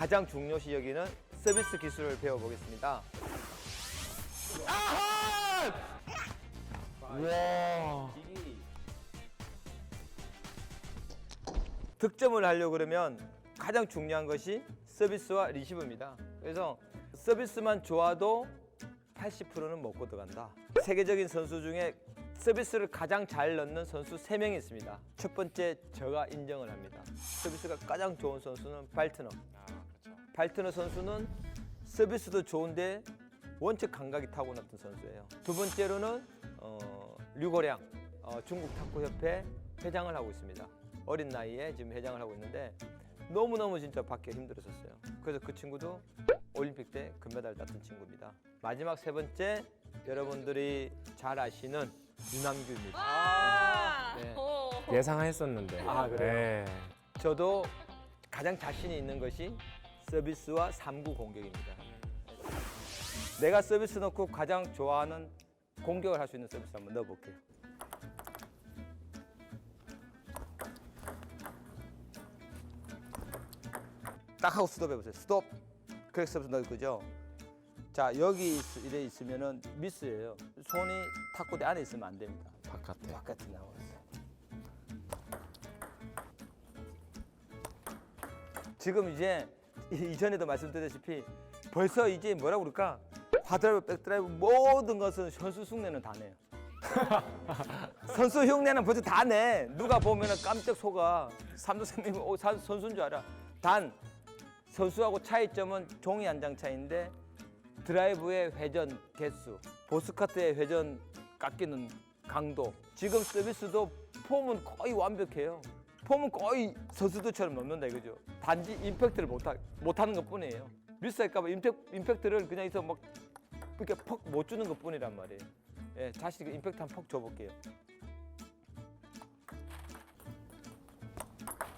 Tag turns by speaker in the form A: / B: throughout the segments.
A: 가장 중요시 여기는 서비스 기술을 배워보겠습니다. 아하!
B: 와.
A: 득점을 하려고 그러면 가장 중요한 것이 서비스와 리시브입니다. 그래서 서비스만 좋아도 80%는 먹고 들어간다. 세계적인 선수 중에 서비스를 가장 잘 넣는 선수 3명이 있습니다. 첫 번째 제가 인정을 합니다. 서비스가 가장 좋은 선수는 발트너. 발트너 선수는 서비스도 좋은데 원체 감각이 타고났던 선수예요. 두 번째로는 어, 류고량 어, 중국 탁구 협회 회장을 하고 있습니다. 어린 나이에 지금 회장을 하고 있는데 너무 너무 진짜 받기 힘들었었어요. 그래서 그 친구도 올림픽 때 금메달 땄던 친구입니다. 마지막 세 번째 여러분들이 잘 아시는 유남규입니다.
C: 와.
A: 네.
C: 오.
B: 예상했었는데.
A: 아, 그래요?
B: 네.
A: 저도 가장 자신이 있는 것이 서비스와 3구 공격입니다. 내가 서비스 넣고 가장 좋아하는 공격을 할 수 있는 서비스 한번 넣어볼게요. 딱 하고 스톱 해보세요. 스톱. 그렇게 서비스 넣을 거죠. 자 여기 있, 이래 있으면은 미스예요. 손이 탁구대 안에 있으면 안 됩니다.
B: 바깥에.
A: 바깥에 나와있어요. 지금 이제 이- 이전에도 말씀드렸다시피 벌써 이제 뭐라고 그럴까 화드라이브, 백드라이브 모든 것은 선수 흉내는 다 내요. 선수 흉내는 벌써 다 내. 누가 보면 깜짝 속아. 삼도생님 오, 사- 선수인 줄 알아. 단 선수하고 차이점은 종이 한 장 차이인데 드라이브의 회전 개수, 보스카트의 회전 깎이는 강도. 지금 서비스도 폼은 거의 완벽해요. 폼은 거의 선수들처럼 넣는다 이거죠. 단지 임팩트를 못하, 못하는 것 뿐이에요. 미스할까봐 임팩, 임팩트를 그냥 있어 막 이렇게 퍽 못 주는 것 뿐이란 말이에요. 예, 다시 그 임팩트 한 퍽 줘볼게요.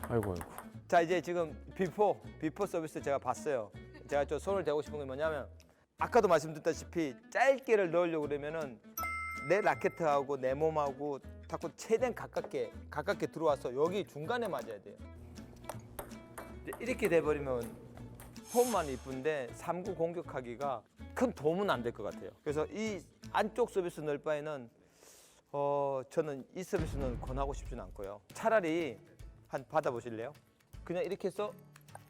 B: 아이고 아이고.
A: 자 이제 지금 비포 비포 서비스 제가 봤어요. 제가 저 손을 대고 싶은 게 뭐냐면 아까도 말씀드렸다시피 짧게를 넣으려고 그러면은 내 라켓하고 내 몸하고 자꾸 최대한 가깝게 가깝게 들어와서 여기 중간에 맞아야 돼요. 이렇게 돼버리면 폼만 이쁜데 3구 공격하기가 큰 도움은 안 될 것 같아요. 그래서 이 안쪽 서비스 넣을 바에는 어 저는 이 서비스는 권하고 싶지는 않고요. 차라리 한 받아보실래요? 그냥 이렇게 해서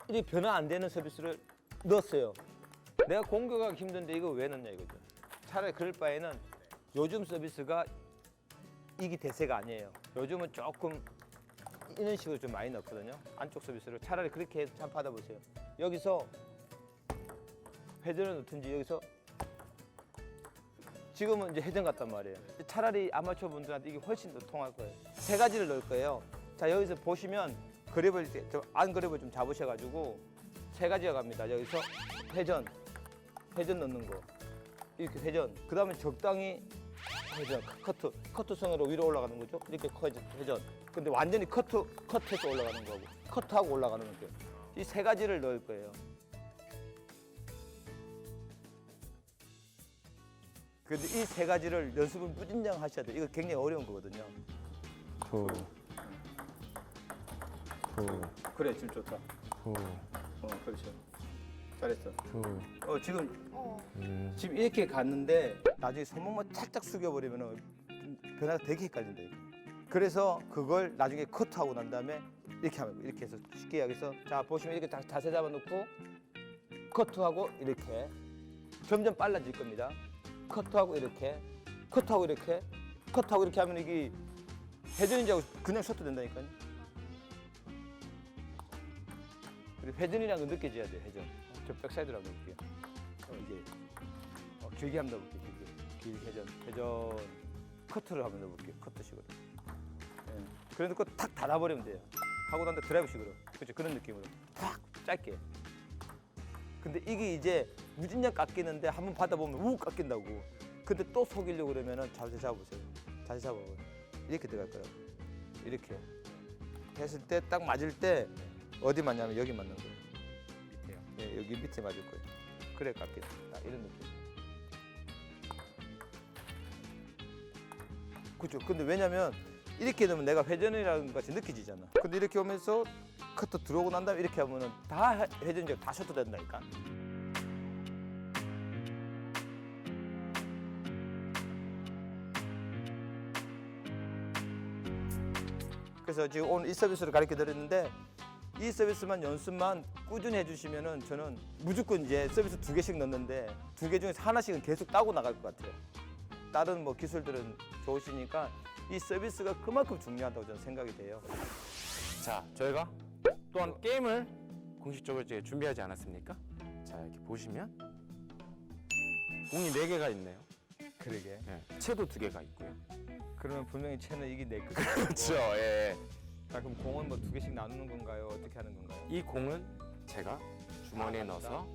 A: 이렇게 변화 안 되는 서비스를 넣었어요. 내가 공격하기 힘든데 이거 왜 넣냐 이거죠. 차라리 그럴 바에는 요즘 서비스가 이게 대세가 아니에요. 요즘은 조금 이런 식으로 좀 많이 넣거든요. 안쪽 서비스를 차라리 그렇게 해서 참 받아보세요. 여기서 회전을 넣든지 여기서 지금은 이제 회전 같단 말이에요. 차라리 아마추어 분들한테 이게 훨씬 더 통할 거예요. 세 가지를 넣을 거예요. 자 여기서 보시면 그립을 좀안 그립을 좀 잡으셔가지고 세 가지가 갑니다. 여기서 회전, 회전 넣는 거, 이렇게 회전. 그 다음에 적당히 회전, 커트, 커트성으로 위로 올라가는 거죠. 이렇게 회전, 회전. 근데 완전히 커트, 커트해서 올라가는 거고, 커트하고 올라가는 거죠. 이세 가지를 넣을 거예요. 근데 이세 가지를 연습을 무진장 하셔야 돼요. 이거 굉장히 어려운 거거든요.
B: 후. 후.
A: 그래, 지금 좋다.
B: 후.
A: 어, 그렇죠. 잘했어.
B: 후.
A: 어, 지금
C: 어.
B: 음.
A: 지금 이렇게 갔는데 나중에 손목만 살짝 숙여버리면 변화가 되게 헷갈린다. 이게. 그래서 그걸 나중에 커트하고 난 다음에 이렇게 하면 이렇게 해서 쉽게 여기서 자 보시면 이렇게 다- 자세 잡아놓고 커트하고 이렇게 점점 빨라질 겁니다. 커트하고 이렇게 커트하고 이렇게 커트하고 이렇게 하면 이게 회전인지 하고 그냥 셔도 된다니까요. 그리고 회전이라는 거 느껴져야 돼요. 회전. 저 백사이드로 한번 볼게요. 어, 이게 어, 길게 한번 넣어볼게요. 길 회전. 회전. 커트를 한번 넣어볼게요. 커트식으로. 예. 그래놓고 탁 닫아버리면 돼요. 하고 난 다음에 드라이브식으로. 그렇죠. 그런 느낌으로. 탁 짧게. 근데 이게 이제 무진장 깎이는데 한번 받아보면 우 깎인다고. 근데 또 속이려고 그러면은 자세 잡아보세요. 자세 잡아봐요. 이렇게 들어갈 거예요. 이렇게. 했을 때 딱 맞을 때 어디 맞냐면 여기 맞는 거예요. 밑에요. 예, 여기 밑에 맞을 거예요. 그래 깎이다. 딱 이런 느낌. 그죠. 근데 왜냐면 이렇게 되면 내가 회전이라는 것이 느껴지잖아. 근데 이렇게 오면서 커터 들어오고 난 다음에 이렇게 하면은 다 해- 회전 지역 다 셔터 된다니까. 그래서 지금 오늘 이 서비스를 가르쳐 드렸는데 이 서비스만 연습만 꾸준히 해주시면은 저는 무조건 이제 서비스 두 개씩 넣는데 두 개 중에서 하나씩은 계속 따고 나갈 것 같아요. 다른 뭐 기술들은 좋으시니까 이 서비스가 그만큼 중요하다고 저는 생각이 돼요.
B: 자, 저희가 또한 게임을 공식적으로 이제 준비하지 않았습니까? 자, 이렇게 보시면 공이 네 개가 있네요.
A: 그러게.
B: 예, 채도 두 개가 있고요.
A: 그러면 분명히 채는 이게 네 개.
B: 그렇죠. 예.
A: 자 그럼 공은 뭐 두 개씩 나누는 건가요? 어떻게 하는 건가요?
B: 이 공은 제가 주머니에
A: 아,
B: 넣어서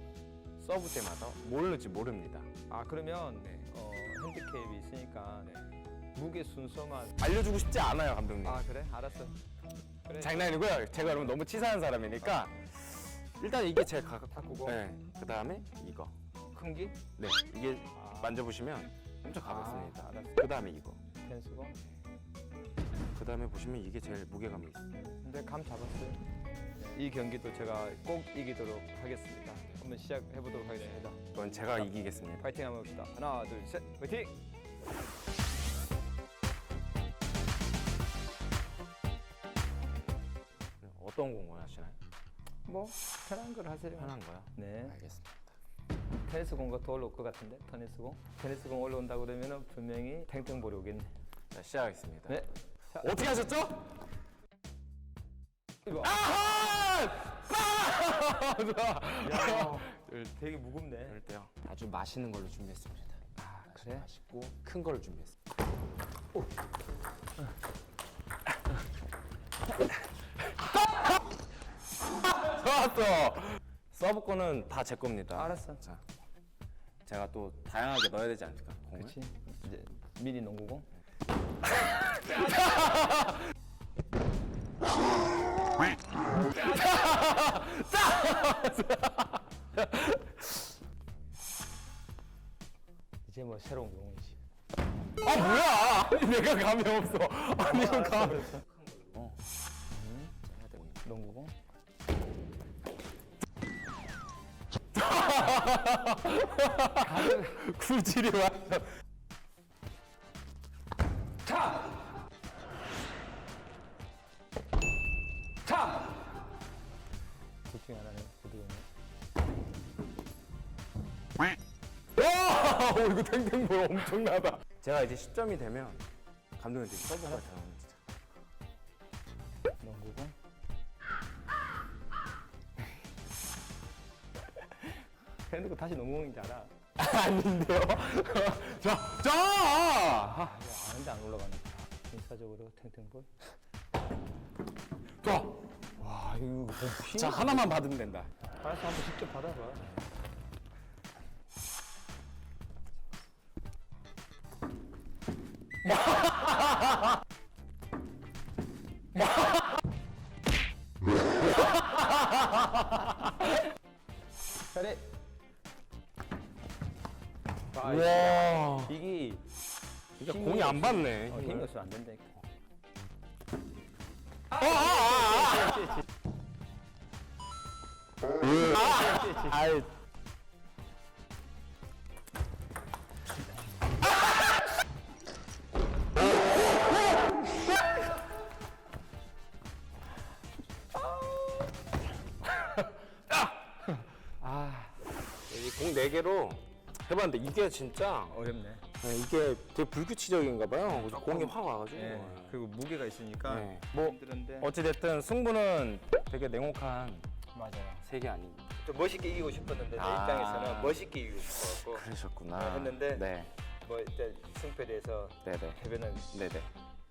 B: 서브 때마다 모르는지 모릅니다.
A: 아 그러면
B: 네.
A: 어, 핸디캡이 있으니까 무게 순서만.
B: 알려주고 싶지 않아요, 감독님.
A: 아 그래? 알았어. 그래.
B: 장난이고요. 제가 여러분 너무 치사한 사람이니까 일단 이게 제 가각.
A: 탁구공.
B: 네. 그 다음에 이거.
A: 큰 기?
B: 네. 이게
A: 아.
B: 만져보시면 엄청 가볍습니다.
A: 아, 알았어.
B: 그 다음에 이거.
A: 펜스공.
B: 그 다음에 보시면 이게 제일 무게감이 있어요.
A: 근데 감 잡았어요. 이 경기도 제가 꼭 이기도록 하겠습니다. 한번 시작해 보도록 하겠습니다.
B: 이건 제가 이기겠습니다.
A: 파이팅 한번 봅시다. 하나, 둘, 셋, 파이팅!
B: 어떤 공 원하시나요?
A: 뭐 편한 걸 하세요.
B: 편한 거요?
A: 네.
B: 알겠습니다.
A: 테니스 공과 더 올라올 것 같은데 테니스 공. 테니스 공 올라온다 그러면은 분명히 탱탱볼이 오겠네.
B: 자, 시작하겠습니다.
A: 네. 자,
B: 어떻게 하셨죠?
A: 이거.
B: 아하!
A: 야, 되게 무겁네.
B: 이럴 때요. 아주 맛있는 걸로 준비했습니다.
A: 아, 그래?
B: 맛있고 큰 걸로 준비했습니다. 좋았어. 서브 거는 다 제 겁니다.
A: 알았어.
B: 자, 제가 또 다양하게 넣어야 되지 않을까? 공을?
A: 그렇지. 이제 미니 농구공. 이제 뭐 새로운 공이지.
B: 아 뭐야? 아니 내가 감이 없어. 아니 이거 감. 어.
A: 농구공.
B: 구질이 완전.
A: 차!
B: 와, 오, 이거 탱탱볼 엄청나다. 제가 이제 10점이 되면 감독님 되게 서브가 잘하는 진짜.
A: 농구공. 핸드고 다시 농구공인지 알아.
B: 아닌데요? 자, 자!
A: 아, 아는데 안 올라가네. 인사적으로 탱탱볼.
B: 자,
A: 와, 이거 힘.
B: 자 하나만 받으면 된다.
A: 알아서 한번 직접 받아봐. 잘해. 아,
B: 와,
A: 이게
B: 진짜 공이 안 받네.
A: 어, 힘이 없으면 안 된다니까.
B: 아이. 공 4개로 해봤는데 이게 진짜
A: 어렵네.
B: 네, 이게 되게 불규칙적인가 봐요. 그래서 공이 확 와가지고.
A: 예. 그리고 무게가 있으니까
B: 네. 뭐
A: 힘들은데.
B: 어찌됐든 승부는 되게 냉혹한
A: 맞아요.
B: 세계 아닙니다.
A: 좀 멋있게 이기고 싶었는데 내
B: 아.
A: 입장에서는 멋있게 이기고 싶었고
B: 그러셨구나.
A: 네, 했는데
B: 네,
A: 뭐 일단 승패에 대해서
B: 네네,
A: 패배는
B: 네네.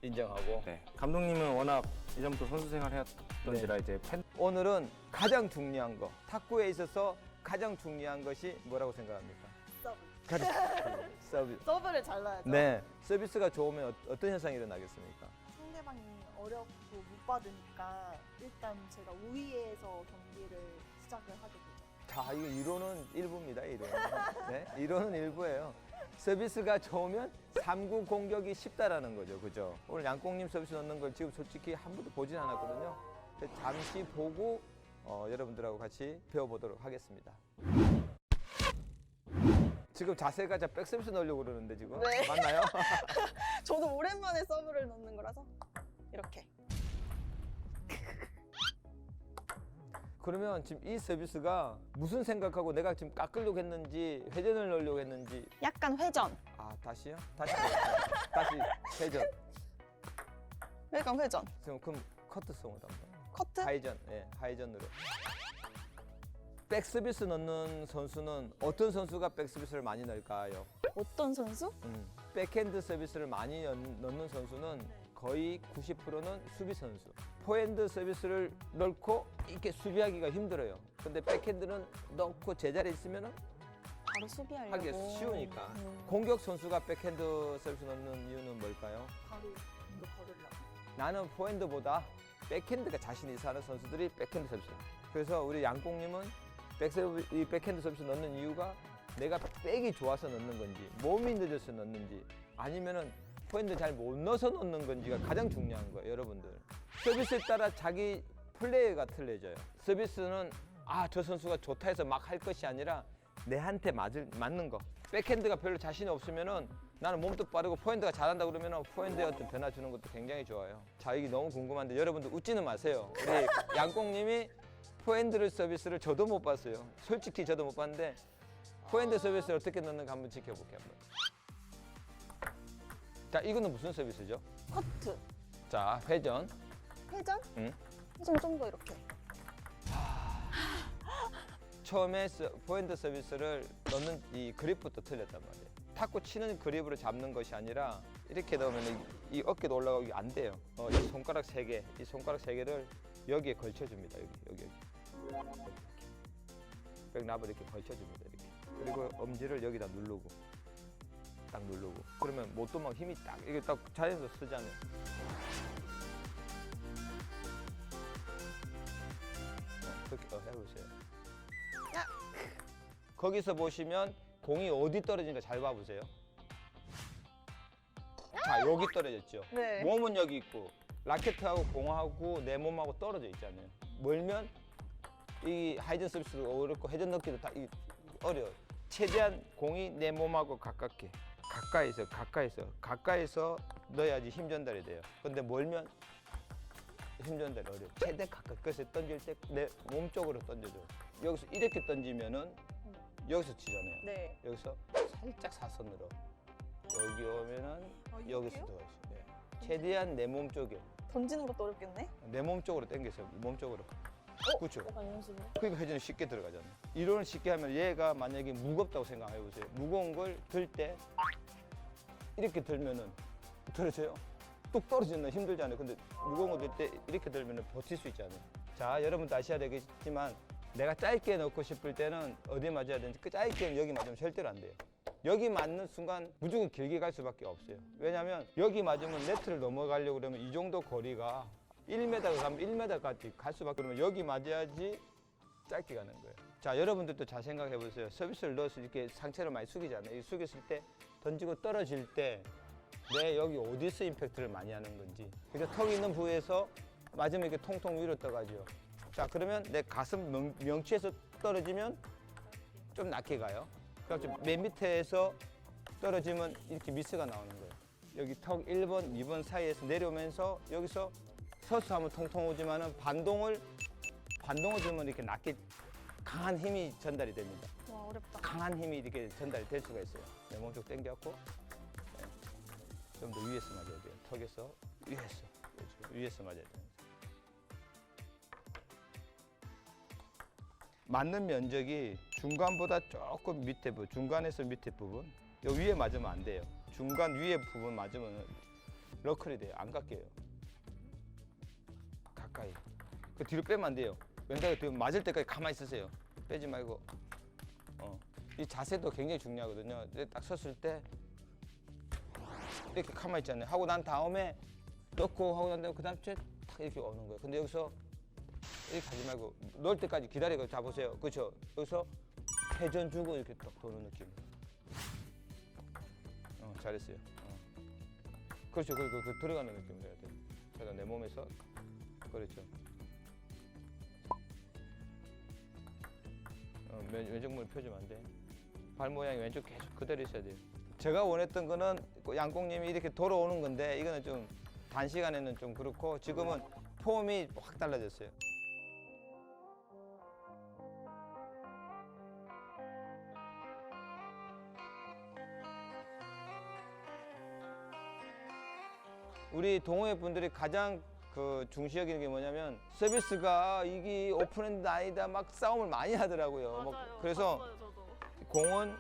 A: 인정하고
B: 네. 감독님은 워낙 이전부터 선수 생활 해왔던지라 이제 팬
A: 오늘은 가장 중요한 거 탁구에 있어서 가장 중요한 것이 뭐라고 생각합니까?
C: 서브.
A: 가장 서비스.
C: 서브를 잘 놔야죠.
A: 네, 서비스가 좋으면 어- 어떤 현상이 일어나겠습니까?
C: 상대방이 어렵고 못 받으니까 일단 제가 우위에서 경기를 시작을 하게 되죠.
A: 자, 이거 이론은 일부입니다. 이론. 네, 이론은 일부예요. 서비스가 좋으면 3구 공격이 쉽다라는 거죠, 그죠? 오늘 양꽁님 서비스 넣는 걸 지금 솔직히 한 번도 보진 않았거든요. 잠시 보고 어, 여러분들하고 같이 배워보도록 하겠습니다. 지금 자세가 자 백서비스 넣으려고 그러는데 지금
C: 네.
A: 맞나요?
C: 저도 오랜만에 서브를 넣는 거라서 이렇게.
A: 그러면 지금 이 서비스가 무슨 생각하고 내가 지금 깎으려고 했는지 회전을 넣으려고 했는지
C: 약간 회전.
A: 아 다시요? 다시. 다시 회전.
C: 약간 회전.
A: 지금 그럼 커트송을 한번.
C: 커트.
A: 하이전, 예, 하이전으로. 백 서비스 넣는 선수는 어떤 선수가 백 서비스를 많이 넣을까요?
C: 어떤 선수?
A: 음, 백핸드 서비스를 많이 넣- 넣는 선수는 거의 90%는 수비 선수. 포핸드 서비스를 넣고 이렇게 수비하기가 힘들어요. 근데 백핸드는 넣고 제자리에 있으면은
C: 바로 수비하려고.
A: 하기 쉬우니까.
C: 음.
A: 공격 선수가 백핸드 서비스 넣는 이유는 뭘까요?
C: 바로 이거 걸으려고.
A: 나는 포핸드보다 백핸드가 자신 있어 하는 선수들이 백핸드 서비스. 그래서 우리 양공님은 백서비, 이 백핸드 서비스 넣는 이유가 내가 백이 좋아서 넣는 건지 몸이 늦어서 넣는지 아니면은 포핸드 잘 못 넣어서 넣는 건지가 가장 중요한 거예요, 여러분들. 서비스에 따라 자기 플레이가 틀려져요. 서비스는 아 저 선수가 좋다 해서 막 할 것이 아니라 내한테 맞을 맞는 거. 백핸드가 별로 자신이 없으면은 나는 몸도 빠르고 포핸드가 잘한다 그러면은 포핸드에 어떤 변화 주는 것도 굉장히 좋아요. 자 이게 너무 궁금한데 여러분들 웃지는 마세요. 우리 양꽁님이 포핸드를 서비스를 저도 못 봤어요. 솔직히 저도 못 봤는데 포핸드 서비스를 어떻게 넣는가 한번 지켜볼게요. 한번. 자 이거는 무슨 서비스죠?
C: 커트.
A: 자 회전.
C: 회전?
A: 응.
C: 회전 좀 더 이렇게.
A: 처음에 서- 포핸드 서비스를 넣는 이 그립부터 틀렸단 말이에요. 탁구 치는 그립으로 잡는 것이 아니라 이렇게 넣으면 이, 이 어깨도 올라가기 안 돼요. 어, 이 손가락 세 개, 이 손가락 세 개를 여기에 걸쳐줍니다. 여기, 여기, 여기. 백납을 이렇게 걸쳐줍니다. 이렇게. 그리고 엄지를 여기다 누르고, 딱 누르고. 그러면 못도 막 힘이 딱 이게 딱 자연에서 쓰잖아요. 어, 그렇게 어, 해보세요. 거기서 보시면 공이 어디 떨어지는가 잘 봐보세요. 자 여기 떨어졌죠.
C: 네.
A: 몸은 여기 있고 라켓하고 공하고 내 몸하고 떨어져 있잖아요. 멀면 이 하이전 서비스도 어렵고 회전 넣기도 다 이- 어려워. 최대한 공이 내 몸하고 가깝게 가까이서 가까이서 가까이서 넣어야지 힘 전달이 돼요. 근데 멀면 힘 전달이 어려워. 최대한 가까이 그래서 던질 때 내 몸 쪽으로 던져줘. 여기서 이렇게 던지면은 여기서 치잖아요.
C: 네.
A: 여기서 살짝 사선으로 여기 오면은
C: 아,
A: 여기서
C: 이렇게요?
A: 들어가죠. 예. 최대한 내 몸 쪽에
C: 던지는 것도 어렵겠네.
A: 내 몸 쪽으로 당겨서 몸 쪽으로. 그렇죠.
C: 약간 이런 식으로.
A: 그러니까 회전이 쉽게 들어가잖아요. 이론을 쉽게 하면 얘가 만약에 무겁다고 생각해 보세요. 무거운 걸 들 때 이렇게 들면은 들어져요. 뚝 떨어지는 힘들잖아요. 근데 무거운 거 들 때 이렇게 들면은 버틸 수 있잖아요. 자, 여러분도 아셔야 되겠지만 내가 짧게 넣고 싶을 때는 어디 맞아야 되는지 그 짧게는 여기 맞으면 절대로 안 돼요. 여기 맞는 순간 무조건 길게 갈 수밖에 없어요. 왜냐하면 여기 맞으면 네트를 넘어가려고 그러면 이 정도 거리가 1m 가면 1m까지 갈 수밖에 그러면 여기 맞아야지 짧게 가는 거예요. 자, 여러분들도 잘 생각해 보세요. 서비스를 넣어서 이렇게 상체를 많이 숙이잖아요. 이 숙였을 때 던지고 떨어질 때 내 여기 어디서 임팩트를 많이 하는 건지. 그래서 턱 있는 부위에서 맞으면 이렇게 통통 위로 떠가죠. 자, 그러면 내 가슴 명, 명치에서 떨어지면 좀 낮게 가요. 그래서 맨 밑에서 떨어지면 이렇게 미스가 나오는 거예요. 여기 턱 1번, 2번 사이에서 내려오면서 여기서 서서 하면 통통 오지만은 반동을 반동을 주면 이렇게 낮게 강한 힘이 전달이 됩니다.
C: 와 어렵다.
A: 강한 힘이 이렇게 전달이 될 수가 있어요. 내 몸 쪽 당겨갖고 좀 더 위에서 맞아야 돼요. 턱에서 위에서. 위에서 맞아야 돼요. 맞는 면적이 중간보다 조금 밑에 부분, 중간에서 밑에 부분, 요 위에 맞으면 안 돼요. 중간 위에 부분 맞으면 러클이 돼요. 안 깎여요. 가까이. 그 뒤로 빼면 안 돼요. 왼다리 뒤로 맞을 때까지 가만히 있으세요. 빼지 말고. 어. 이 자세도 굉장히 중요하거든요. 딱 섰을 때 이렇게 가만히 있잖아요. 하고 난 다음에 넣고 하고 난 다음에 그 다음에 탁 이렇게 오는 거예요. 근데 여기서 이렇게 가지 말고 놀 때까지 기다리고 잡으세요. 그렇죠? 여기서 회전 주고 이렇게 딱 도는 느낌. 어, 잘했어요. 어. 그렇죠. 그, 그, 그 들어가는 느낌이 돼야 돼. 제가 내 몸에서 그렇죠. 어, 왼, 왼쪽물 펴주면 안 돼. 발 모양이 왼쪽 계속 그대로 있어야 돼요. 제가 원했던 거는 그 양꽁님이 이렇게 돌아오는 건데 이거는 좀 단시간에는 좀 그렇고 지금은 폼이 확 달라졌어요. 우리 동호회 분들이 가장 그 중시 여기는 게 뭐냐면 서비스가 이게 오픈핸드 아니다 막 싸움을 많이 하더라고요. 뭐
D: 맞아요.
A: 그래서
D: 봤어요, 저도.
A: 공은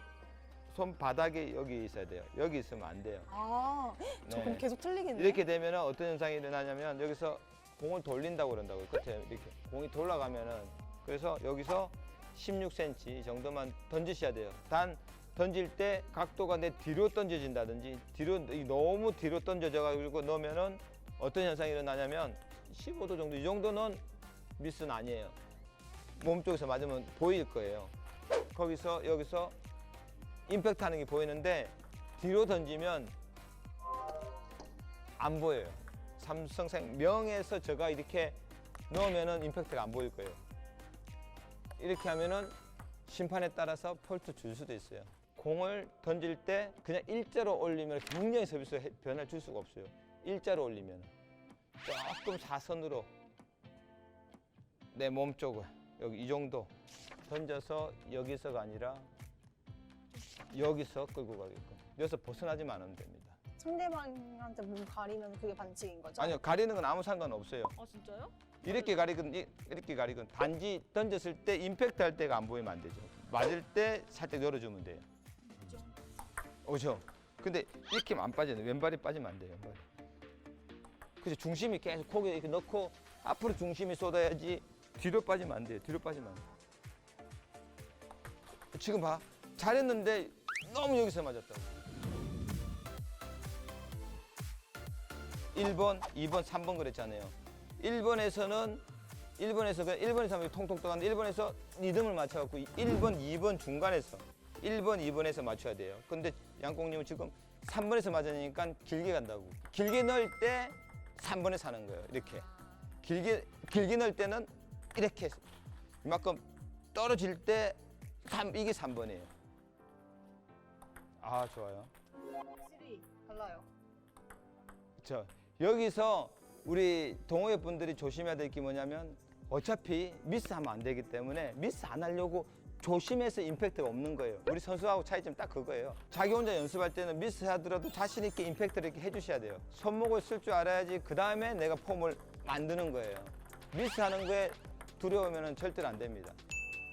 A: 손 바닥에 여기 있어야 돼요. 여기 있으면 안 돼요.
C: 아, 저 그럼
A: 네.
C: 계속 틀리겠네요.
A: 이렇게 되면 어떤 현상이 일어나냐면 여기서 공을 돌린다고 그런다고 요. 끝에 이렇게 공이 돌아가면은 그래서 여기서 16cm 정도만 던지셔야 돼요. 단 던질 때 각도가 내 뒤로 던져진다든지 뒤로 이 너무 뒤로 던져져 가지고 넣으면은 어떤 현상이 일어나냐면 15도 정도 이 정도는 미스는 아니에요. 몸 쪽에서 맞으면 보일 거예요. 거기서 여기서 임팩트 하는 게 보이는데 뒤로 던지면 안 보여요. 삼성생 명에서 제가 이렇게 넣으면은 임팩트가 안 보일 거예요. 이렇게 하면은 심판에 따라서 폴트 줄 수도 있어요. 공을 던질 때 그냥 일자로 올리면 굉장히 서비스 해- 변화를 줄 수가 없어요. 일자로 올리면 조금 사선으로 내 몸 쪽을 여기 이 정도 던져서 여기서가 아니라 여기서 끌고 가게끔 여기서 벗어나지만 않으면 됩니다.
C: 상대방한테 몸 가리면 그게 반칙인 거죠?
A: 아니요 가리는 건 아무 상관 없어요.
D: 아 진짜요?
A: 이렇게 가리건 이- 이렇게 가리건 단지 던졌을 때 임팩트 할 때가 안 보이면 안 되죠. 맞을 때 살짝 열어주면 돼요. 오죠. 근데 이렇게 안 빠져요. 왼발이 빠지면 안 돼요. 왼발이. 그래서 중심이 계속 고개 이렇게 넣고 앞으로 중심이 쏟아야지 뒤로 빠지면 안 돼요. 뒤로 빠지면 안 돼요. 지금 봐. 잘했는데 너무 여기서 맞았다고. 1번, 2번, 3번 그랬잖아요. 1번에서는 1번에서 그냥 1번에서 하면 통통 떠가는데 1번에서 리듬을 맞춰갖고 1번, 2번 중간에서 1번, 2번에서 맞춰야 돼요. 근데 양꽁님은 지금 3번에서 맞으니까 길게 간다고. 길게 넣을 때 3번에 사는 거예요. 이렇게. 길게 길게 넣을 때는 이렇게 이만큼 떨어질 때 3, 이게 3번이에요. 아 좋아요.
C: 확실히 달라요.
A: 저 여기서 우리 동호회 분들이 조심해야 될 게 뭐냐면 어차피 미스하면 안 되기 때문에 미스 안 하려고 조심해서 임팩트가 없는 거예요. 우리 선수하고 차이점 딱 그거예요. 자기 혼자 연습할 때는 미스 하더라도 자신 있게 임팩트를 이렇게 해주셔야 돼요. 손목을 쓸 줄 알아야지 그 다음에 내가 폼을 만드는 거예요. 미스하는 거에 두려우면 절대로 안 됩니다.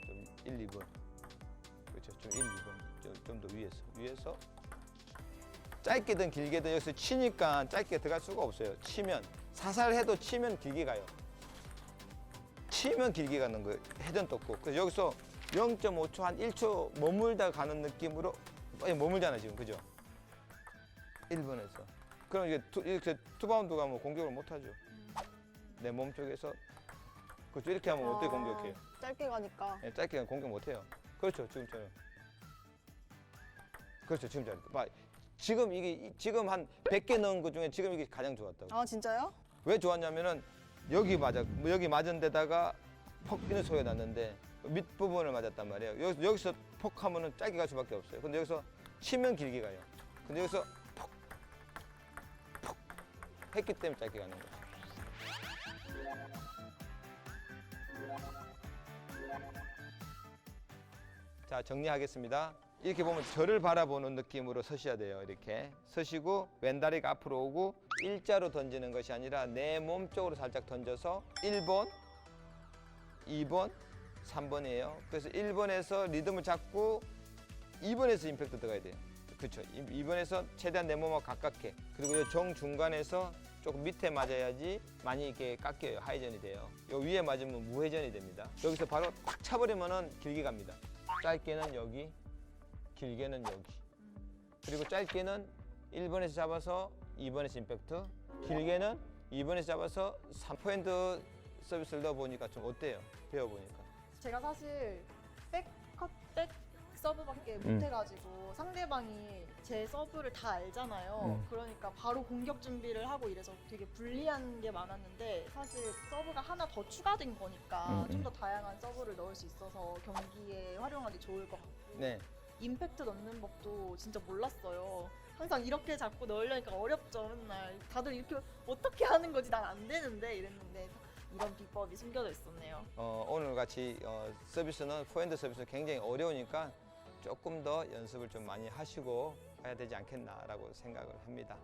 A: 좀 1, 2번. 그렇죠. 좀 1, 2번. 좀더 위에서. 위에서 짧게든 길게든 여기서 치니까 짧게 들어갈 수가 없어요. 치면 사살해도 치면 길게 가요. 치면 길게 가는 거예요. 회전 떴고 그래서 여기서 0.5초 한 1초 머물다 가는 느낌으로 빨리 머물잖아 지금 그죠? 1번에서 그럼 이게 투, 이렇게 투바운드 가면 공격을 못 하죠. 내 몸 쪽에서 그렇죠 이렇게 하면 어떻게
C: 아,
A: 공격해요?
C: 짧게 가니까.
A: 예, 짧게 가면 공격 못 해요. 그렇죠 지금처럼. 그렇죠 지금처럼. 봐 지금 이게 이- 지금 한 100개 넣은 것 중에 지금 이게 가장 좋았다고.
C: 아 진짜요?
A: 왜 좋았냐면은 여기 맞아 뭐 여기 맞은 데다가 퍽 뛰는 소리가 났는데 밑 부분을 맞았단 말이에요. 여기서 여기서 폭 하면은 짧게 갈 수밖에 없어요. 근데 여기서 치면 길게 가요. 근데 여기서 퍽, 퍽 했기 때문에 짧게 가는 거예요. 자 정리하겠습니다. 이렇게 보면 저를 바라보는 느낌으로 서셔야 돼요. 이렇게 서시고 왼다리가 앞으로 오고 일자로 던지는 것이 아니라 내 몸 쪽으로 살짝 던져서 1번, 2번, 3번이에요. 그래서 1번에서 리듬을 잡고 2번에서 임팩트 들어가야 돼요. 그렇죠. 2번에서 최대한 내 몸하고 가깝게 그리고 이정 중간에서 조금 밑에 맞아야지 많이 이렇게 깎여요. 하회전이 돼요. 요 위에 맞으면 무회전이 됩니다. 여기서 바로 탁 차버리면은 길게 갑니다. 짧게는 여기, 길게는 여기. 그리고 짧게는 1번에서 잡아서 2번에서 임팩트, 길게는 2번에서 잡아서 3포핸드 서비스를 넣어보니까 좀 어때요? 배워보니까.
C: 제가 사실 백컷 백 서브밖에 게 못해가지고 상대방이 제 서브를 다 알잖아요.
A: 음.
C: 그러니까 바로 공격 준비를 하고 이래서 되게 불리한 게 많았는데 사실 서브가 하나 더 추가된 거니까
A: 음, 음.
C: 좀 더 다양한 서브를 넣을 수 있어서 경기에 활용하기 좋을 것 같고
A: 네.
C: 임팩트 넣는 법도 진짜 몰랐어요. 항상 이렇게 잡고 넣으려니까 어렵죠 맨날 다들 이렇게 어떻게 하는 거지 난 안 되는데 이랬는데 이런 비법이 숨겨져 있었네요.
A: 어, 오늘 같이 어, 서비스는 포핸드 서비스는 굉장히 어려우니까 조금 더 연습을 좀 많이 하시고 가야 되지 않겠나라고 생각을 합니다.